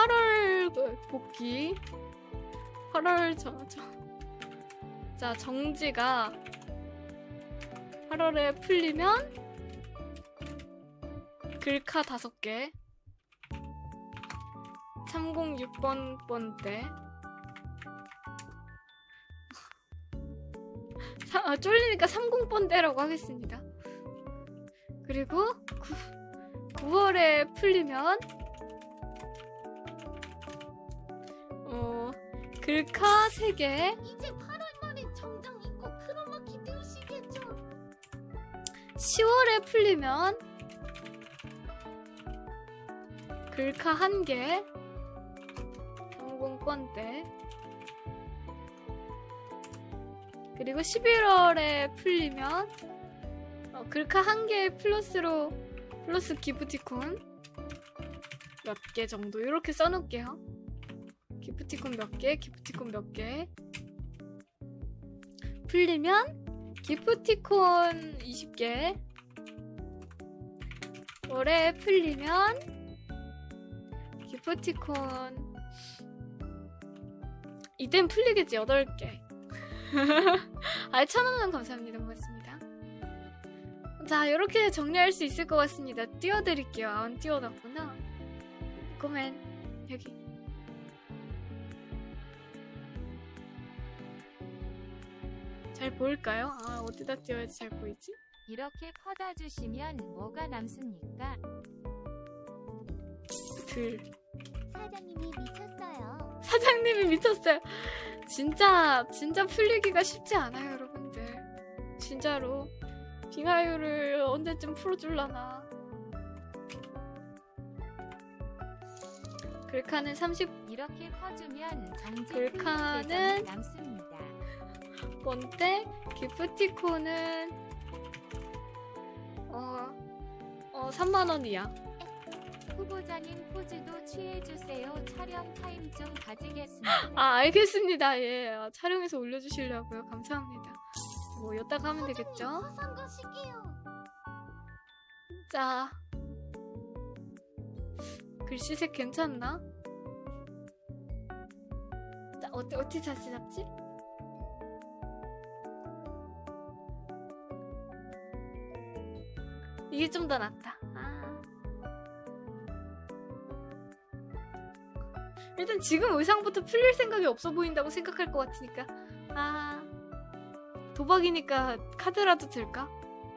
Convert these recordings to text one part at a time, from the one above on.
8월 그 복귀 8월 저, 저. 자 정지가 8월에 풀리면 글카 5개 306번 번대 사, 아, 쫄리니까 30번대라고 하겠습니다. 그리고 9, 월에 풀리면 어 글카 3개 이제 8월 말에 정장 입고 크로마키 띄우시겠죠? 10월에 풀리면 글카 1개 30번대. 그리고 11월에 풀리면 어, 글카 1개 플러스로 플러스 기프티콘. 몇 개 정도? 이렇게 써놓을게요 기프티콘 몇 개, 기프티콘 몇 개? 풀리면 기프티콘 20개. 올해 풀리면 기프티콘 이땐 풀리겠지 8개. 아이 천원은 감사합니다. 고맙습니다. 자 이렇게 정리할 수 있을 것 같습니다. 띄워드릴게요. 안 띄워놨구나. 그러면 여기 잘 보일까요? 아 어디다 띄워야지 잘 보이지? 이렇게 퍼다 주시면 뭐가 남습니까? 둘 사장님이 미쳤어요. 사장님이 미쳤어요. 진짜 진짜 풀리기가 쉽지 않아요, 여러분들. 진짜로 빙하유를 언제쯤 풀어줄라나. 글카는 30번대, 이렇게 퍼주면 정지 글카는 남습니다. 기프티콘은 어, 어 3만 원이야. 후보자님 포즈도 취해주세요. 촬영 타임 좀 가지겠습니다. 아 알겠습니다. 예, 아, 촬영해서 올려주시려고요. 감사합니다. 뭐 여따가 하면 되겠죠? 화상. 자, 글씨색 괜찮나? 자, 어때, 어떻게 자세 잡지? 이게 좀 더 낫다. 아. 일단 지금 의상부터 풀릴 생각이 없어 보인다고 생각할 것 같으니까. 아. 도박이니까 카드라도 들까?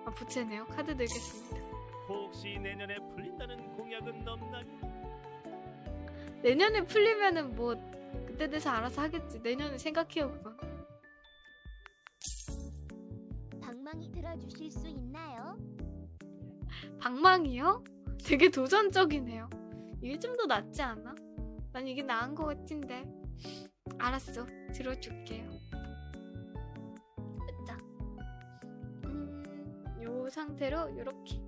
아, 부채네요. 카드 들겠습니다. 혹시 내년에 풀린다는 공약은 없나요? 내년에 풀리면은 뭐 그때 돼서 알아서 하겠지. 내년에 생각해요 그건. 방망이 들어주실 수 있나요? 방망이요? 되게 도전적이네요. 이게 좀 더 낫지 않아? 난 이게 나은 것 같은데. 알았어. 들어줄게요. 자, 음, 요 상태로 요렇게.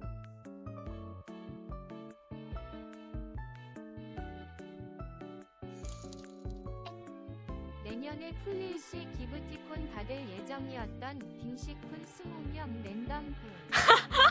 내년에 풀릴 시 기프티콘 받을 예정이었던 빙시쿤 20명 랜덤 분.